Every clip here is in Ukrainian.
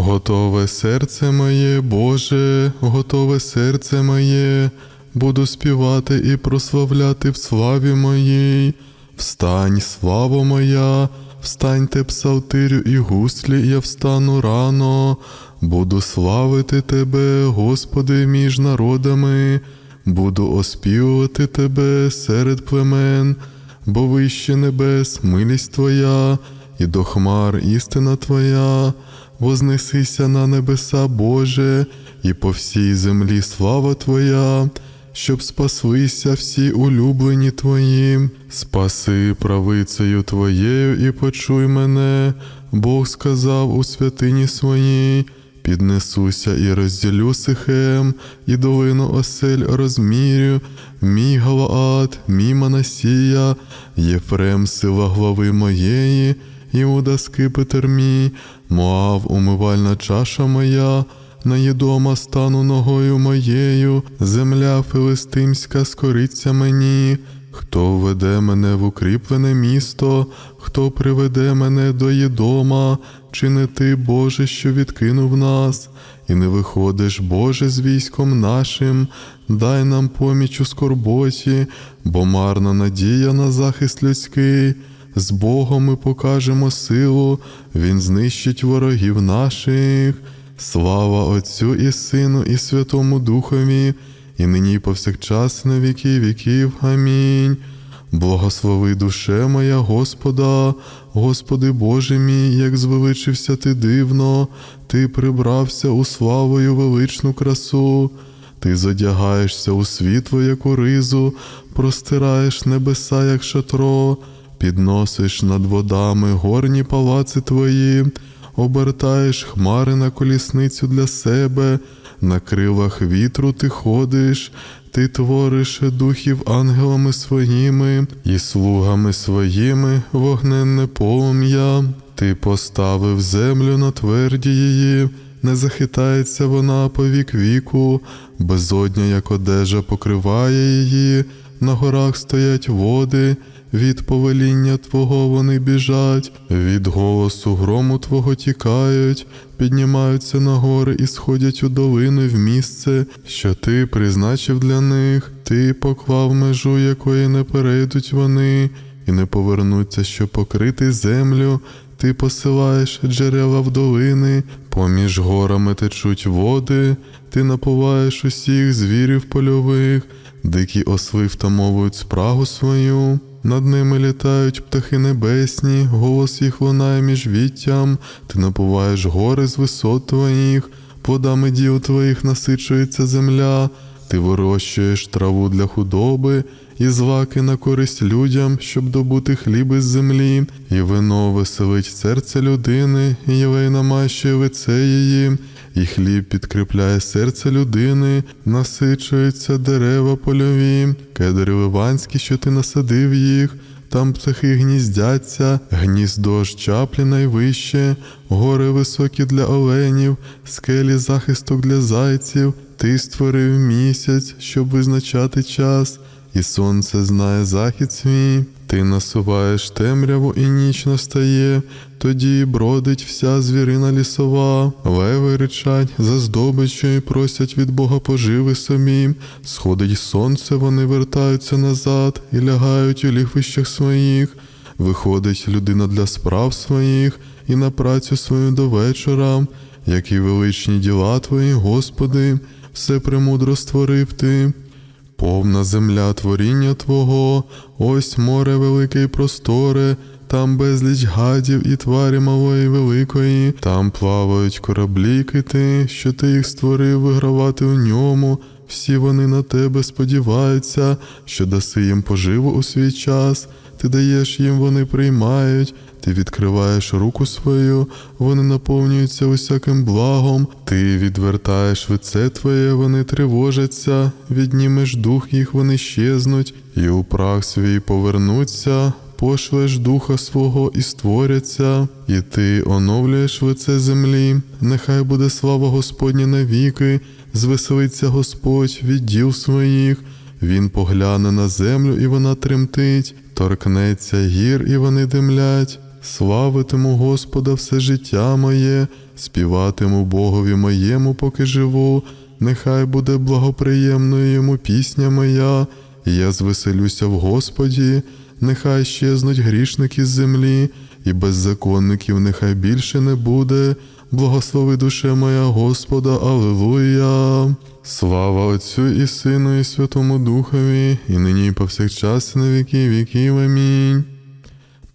Готове серце моє, Боже, готове серце моє, буду співати і прославляти в славі моїй. Встань, слава моя, встаньте псалтирю і гуслі, я встану рано, буду славити Тебе, Господи, між народами, буду оспівувати Тебе серед племен, бо вище небес милість Твоя, і до хмар істина Твоя, вознесися на небеса, Боже, і по всій землі слава Твоя щоб спаслися всі улюблені Твої, спаси правицею Твоєю і почуй мене, Бог сказав у святині своїй. Піднесуся і розділю сихем, і долину осель розмірю, мій Галаат, мій Манасія, Єфрем, сила глави моєї, Іуда скипетр мій, Моав, умивальна чаша моя, наєдома стану ногою моєю, земля филистимська скориться мені. Хто введе мене в укріплене місто, хто приведе мене до Єдома, чи не ти, Боже, що відкинув нас, і не виходиш, Боже, з військом нашим, дай нам поміч у скорботі, бо марна надія на захист людський. З Богом ми покажемо силу, Він знищить ворогів наших. Слава Отцю і Сину, і Святому Духові, і нині повсякчас на віки віків. Амінь. Благослови душе моя Господа, Господи Боже мій, як звеличився ти дивно, ти прибрався у славою величну красу, ти зодягаєшся у світло, як у ризу, простираєш небеса, як шатро, підносиш над водами горні палаци твої обертаєш хмари на колісницю для себе, на крилах вітру ти ходиш, ти твориш духів ангелами своїми і слугами своїми вогненне полум'я, ти поставив землю на тверді її. Не захитається вона по вік віку, безодня, як одежа покриває її, на горах стоять води, від повеління Твого вони біжать, від голосу грому Твого тікають, піднімаються на гори і сходять у долини в місце, що ти призначив для них, ти поклав межу, якої не перейдуть вони, і не повернуться, щоб покрити землю. Ти посилаєш джерела в долини, поміж горами течуть води, ти напуваєш усіх звірів польових, дикі осли втамовують спрагу свою. Над ними літають птахи небесні, голос їх лунає між віттям, ти напуваєш гори з висот твоїх, плодами діл твоїх насичується земля, ти вирощуєш траву для худоби, і злаки на користь людям, щоб добути хліб із землі, і вино веселить серце людини, і єлей намащує лице її, і хліб підкріпляє серце людини, насичуються дерева польові, кедри ливанські, що ти насадив їх. Там птахи гніздяться, гніздо чаплі найвище, гори високі для оленів, скелі захисток для зайців, ти створив місяць, щоб визначати час, і сонце знає захід свій. Ти насуваєш темряву, і ніч настає, тоді бродить вся звірина лісова, леви ричать за здобиччю і просять від Бога поживи собі. Сходить сонце, вони вертаються назад і лягають у лігвищах своїх. Виходить людина для справ своїх і на працю свою до вечора, які величні діла твої, Господи, все премудро створив ти. Повна земля творіння Твого, ось море велике й просторе, там безліч гадів і тварі малої великої, там плавають кораблі кити, що ти їх створив вигравати у ньому. Всі вони на тебе сподіваються, що даси їм поживу у свій час, ти даєш їм, вони приймають, ти відкриваєш руку свою, вони наповнюються усяким благом, ти відвертаєш лице твоє, вони тривожаться, віднімеш дух їх, вони щезнуть, і у прах свій повернуться. Пошлеш духа свого і створяться, і ти оновлюєш лице землі, нехай буде слава Господня навіки, звеселиться Господь від діл своїх, Він погляне на землю, і вона тремтить, торкнеться гір, і вони димлять. Славитиму Господа все життя моє, співатиму Богові моєму, поки живу, нехай буде благоприємною йому пісня моя, і я звеселюся в Господі, нехай щезнуть грішники з землі, і беззаконників нехай більше не буде. Благослови душе моя Господа, Аллилуйя. Слава Отцю і Сину, і Святому Духові, і нині, і повсякчас, і на віки віків. Амінь.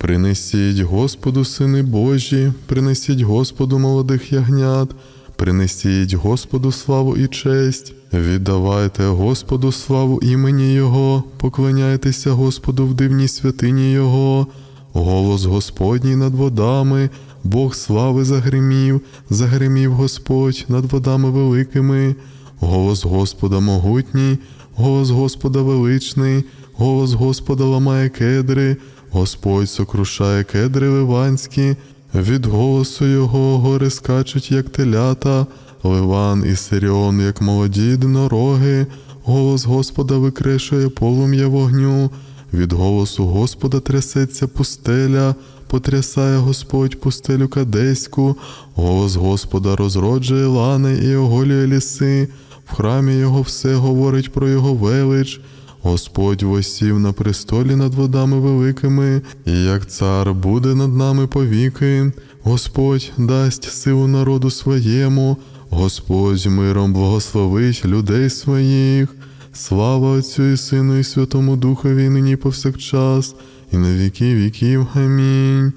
Принесіть Господу, сини Божі, принесіть Господу молодих ягнят, принесіть Господу славу і честь, віддавайте Господу славу імені Його, поклоняйтеся Господу в дивній святині Його, голос Господній над водами, Бог слави загримів, загримів Господь над водами великими, голос Господа могутній, голос Господа величний, голос Господа ламає кедри. Господь сокрушає кедри ливанські, від голосу його гори скачуть, як телята, Ливан і Сиріон, як молоді єдинороги, голос Господа викрешує полум'я вогню, від голосу Господа трясеться пустеля, потрясає Господь пустелю кадеську, голос Господа розроджує лани і оголює ліси, в храмі його все говорить про його велич. Господь восів на престолі над водами великими, і як цар буде над нами повіки, Господь дасть силу народу своєму, Господь миром благословить людей своїх. Слава Отцю і Сину, і Святому Духові, нині повсякчас, і на віки віків. Амінь.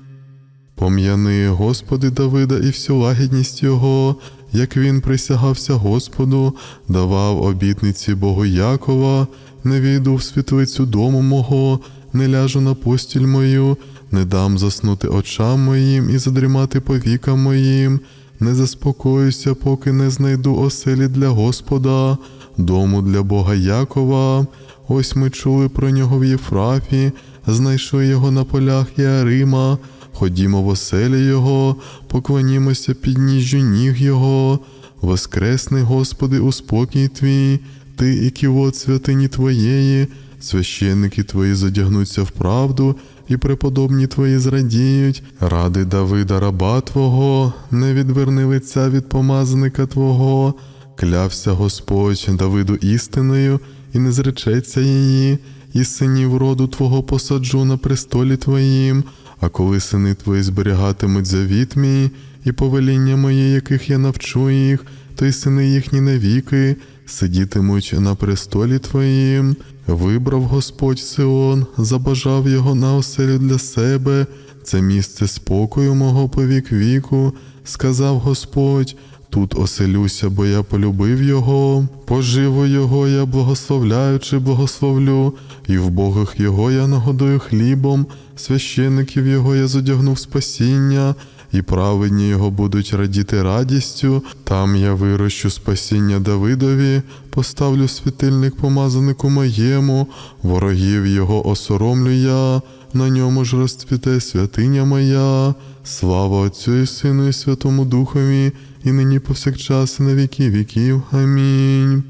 Пом'яни, Господи Давида, і всю лагідність Його, як він присягався Господу, давав обітниці Богу Якова, не війду в світлицю дому мого, не ляжу на постіль мою, не дам заснути очам моїм і задрімати повікам моїм, не заспокоюся, поки не знайду оселі для Господа, дому для Бога Якова. Ось ми чули про нього в Єфрафі, знайшли його на полях Ярима. Ходімо в оселі Його, поклонімося під ніжжю ніг Його, воскресний, Господи, у спокій Твій, Ти і ківот святині Твоєї, священники Твої задягнуться в правду, і преподобні Твої зрадіють, ради Давида, раба Твого, не відверни лиця від помазаника Твого, клявся Господь Давиду істиною, і не зречеться її, і синів роду Твого посаджу на престолі Твоїм. А коли сини твої зберігатимуть завіт мій і повеління моє, яких я навчу їх, то й сини їхні навіки сидітимуть на престолі твоїм. Вибрав Господь Сион, забажав його на оселю для себе, це місце спокою мого повік віку, сказав Господь. Тут оселюся, бо я полюбив його, поживу його я благословляючи, благословлю, і в богах його я нагодую хлібом, священників його я задягнув спасіння, і праведні його будуть радіти радістю. Там я вирощу спасіння Давидові, поставлю світильник помазанику моєму, ворогів його осоромлю я, на ньому ж розцвіте святиня моя. Слава Отцю і Сину, і Святому Духові, і нині повсякчас, і на віки віків. Амінь.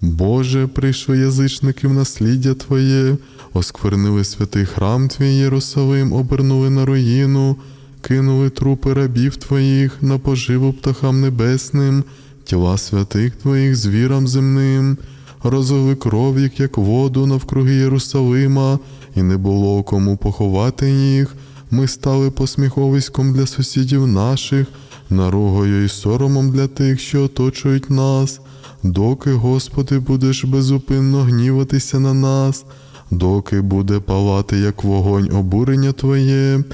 Боже, прийшли язичники в насліддя Твоє, осквернили святий храм Твій Єрусалим, обернули на руїну, кинули трупи рабів Твоїх на поживу птахам небесним, тіла святих Твоїх звірам земним, розлили кров, їх, як воду навкруги Єрусалима, і не було кому поховати їх. Ми стали посміховиськом для сусідів наших, наругою і соромом для тих, що оточують нас. Доки, Господи, будеш безупинно гніватися на нас, доки буде палати, як вогонь обурення Твоє,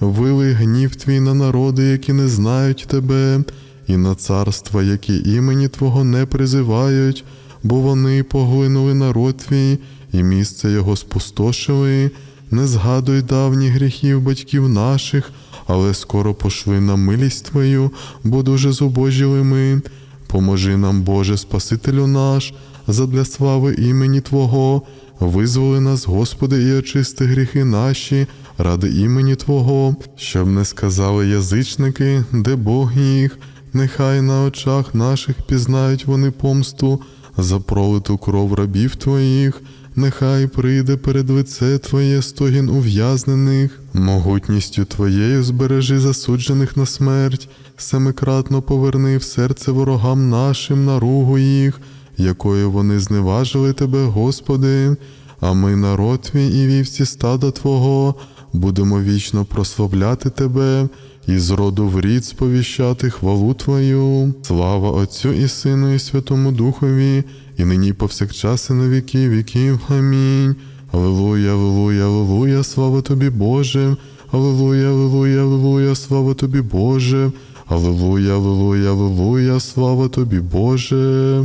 вилий гнів Твій на народи, які не знають Тебе, і на царства, які імені Твого не призивають, бо вони поглинули народ Твій, і місце його спустошили. Не згадуй давніх гріхів батьків наших, але скоро пошли на милість Твою, бо дуже зубожіли ми. Поможи нам, Боже, Спасителю наш, задля слави імені Твого, визволи нас, Господи, і очисти гріхи наші, ради імені Твого, щоб не сказали язичники, де Бог їх, нехай на очах наших пізнають вони помсту за пролиту кров рабів Твоїх, нехай прийде перед лице Твоє стогін ув'язнених, могутністю Твоєю збережи засуджених на смерть, семикратно поверни в серце ворогам нашим наругу їх, якою вони зневажили Тебе, Господи, а ми, народ твій і вівці стада Твого, будемо вічно прославляти Тебе і з роду в рід сповіщати хвалу Твою. Слава Отцю і Сину, і Святому Духові, і нині повсякчас і на віки віків. Амінь. Аллилуйя, аллилуйя, аллилуйя, слава тобі, Боже. Аллилуйя, аллилуйя, аллилуйя, слава тобі, Боже. Аллилуйя, аллилуйя, аллилуйя, слава тобі, Боже.